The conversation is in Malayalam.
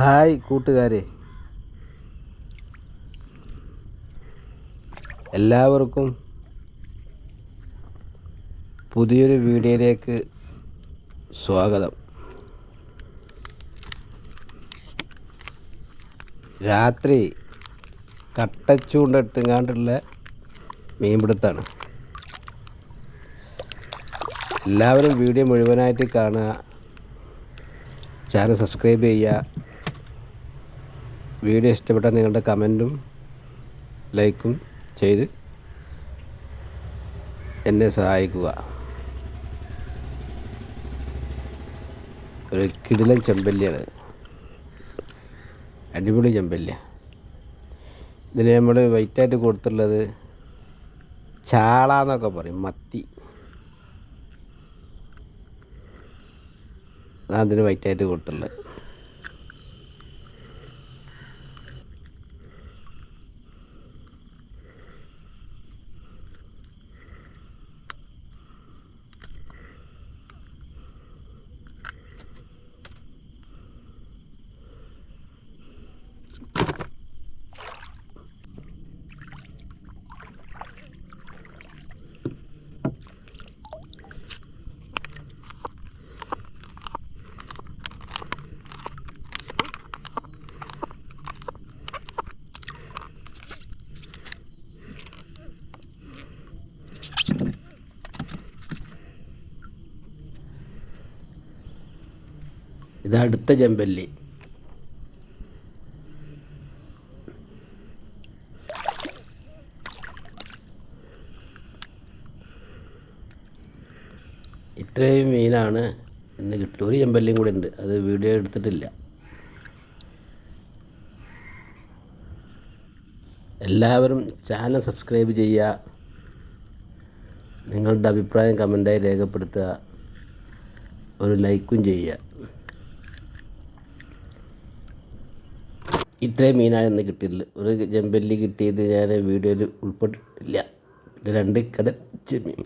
ഹായ് കൂട്ടുകാരെ. എല്ലാവർക്കും പുതിയൊരു വീഡിയോയിലേക്ക് സ്വാഗതം. രാത്രി കട്ടച്ചൂണ്ടിട്ടുങ്ങാണ്ടുള്ള മീൻപിടുത്താണ്. എല്ലാവരും വീഡിയോ മുഴുവനായിട്ട് കാണുക. ചാനൽ സബ്സ്ക്രൈബ് ചെയ്യുക. വീഡിയോ ഇഷ്ടപ്പെട്ടാൽ നിങ്ങളുടെ കമന്റും ലൈക്കും ചെയ്ത് എന്നെ സഹായിക്കുക. ഒരു കിടിലൻ ചെമ്പല്ലിയാണ്. അടിപൊളി ചെമ്പല്ലിയ ഇതിന് നമ്മൾ വൈറ്റായിട്ട് കൊടുത്തുള്ളത് ചാള എന്നൊക്കെ പറയും മത്തി. അതാണ് ഇതിന് വൈറ്റായിട്ട് കൊടുത്തുള്ളത് ഇത് അടുത്ത ചെമ്പല്ലി ഇത്രയും മീനാണ് ഇന്ന് കിട്ടും ഒരു ചെമ്പല്ലിയും കൂടെ ഉണ്ട്. അത് വീഡിയോ എടുത്തിട്ടില്ല. എല്ലാവരും ചാനൽ സബ്സ്ക്രൈബ് ചെയ്യുക. നിങ്ങളുടെ അഭിപ്രായം കമന്റായി രേഖപ്പെടുത്തുക. ഒരു ലൈക്കും ചെയ്യുക. ഇത്രയും മീനാണ് ഇന്ന് കിട്ടിയില്ല ഒരു ചെമ്പല്ലി കിട്ടിയത് ഞാൻ വീഡിയോയിൽ ഉൾപ്പെട്ടിട്ടില്ല. രണ്ട് കഥ ചെമ്മീൻ